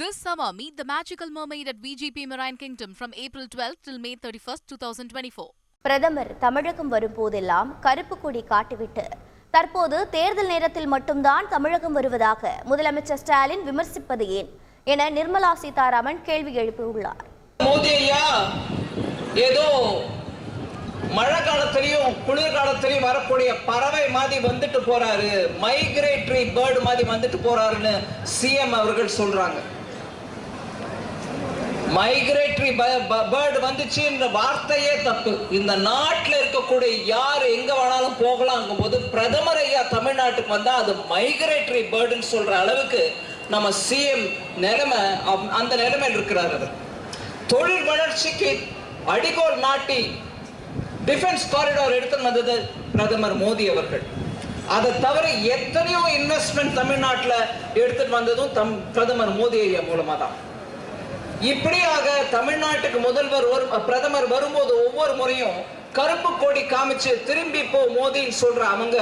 This summer, meet the magical mermaid at VGP Marine Kingdom from April 12th till May 31st, 2024. பிரதமர் தமிழகம் வரும்போதெல்லாம் கருப்பு கொடி காட்டிவிட்டு தற்போது தேர்தல் நேரத்தில் மட்டும்தான் தமிழகம் வருவதாக முதலமைச்சர் ஸ்டாலின் விமர்சிப்பது ஏன் என நிர்மலா சீதாராமன் கேள்வி எழுப்பியுள்ளார். மோடி ஐயா ஏதோ மழை காலத்திலையும் குளிர் காலத்திலையும் வரக்கூடிய பறவை மாதிரி வந்துட்டு போறாரு. மைக்ரேட்டரி பேர்டு மாதிரி வந்துட்டு போறாருன்னு சிஎம் அவர்கள் சொல்றாங்க. மைக்ரேட்டரி பேர்டு வந்துச்சுன்ற வார்த்தையே தப்பு. இந்த நாட்டில் இருக்கக்கூடிய யார் எங்க வேணாலும் போகலாங்கும் போது பிரதமர் ஐயா தமிழ்நாட்டுக்கு வந்தா அது மைக்ரேட்டரி பேர்டுன்னு சொல்ற அளவுக்கு நம்ம சிஎம் நிலைமை அந்த நிலைமையில் இருக்கிறார் அவர். தொழில் வளர்ச்சிக்கு அடிகோல் நாட்டி டிஃபென்ஸ் காரிடார் எடுத்து வந்தது பிரதமர் மோடி அவர்கள். அதை தவிர எத்தனையோ இன்வெஸ்ட்மெண்ட் தமிழ்நாட்டில் எடுத்துட்டு வந்ததும் தம் பிரதமர் மோடி ஐயா மூலமாக தான் இப்படியாக தமிழ்நாட்டுக்கு முதல்வர் வரும் பிரதமர் வரும்போது ஒவ்வொரு முறையும் கருப்பு கொடி காமிச்சு திரும்பி போ மோதின்னு சொல்ற அவங்க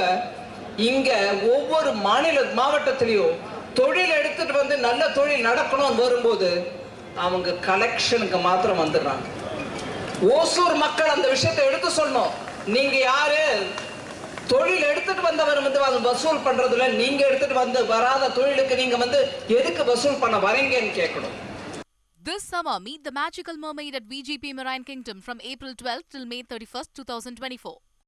இங்க ஒவ்வொரு மாநில மாவட்டத்திலையும் தொழில் எடுத்துட்டு வந்து நல்ல தொழில் நடக்கணும்னு வரும்போது அவங்க கலெக்ஷனுக்கு மாத்திரம் வந்துடுறாங்க. ஓசூர் மக்கள் அந்த விஷயத்தை எடுத்து சொல்லணும். நீங்க யாரு? தொழில் எடுத்துட்டு வந்தவர் வந்து அதை வசூல் பண்றதுல நீங்க எடுத்துட்டு வந்து வராத தொழிலுக்கு நீங்க வந்து எதுக்கு வசூல் பண்ண வரீங்கன்னு கேட்கணும். This summer, meet the magical mermaid at VGP Marine Kingdom from April 12th till May 31st, 2024.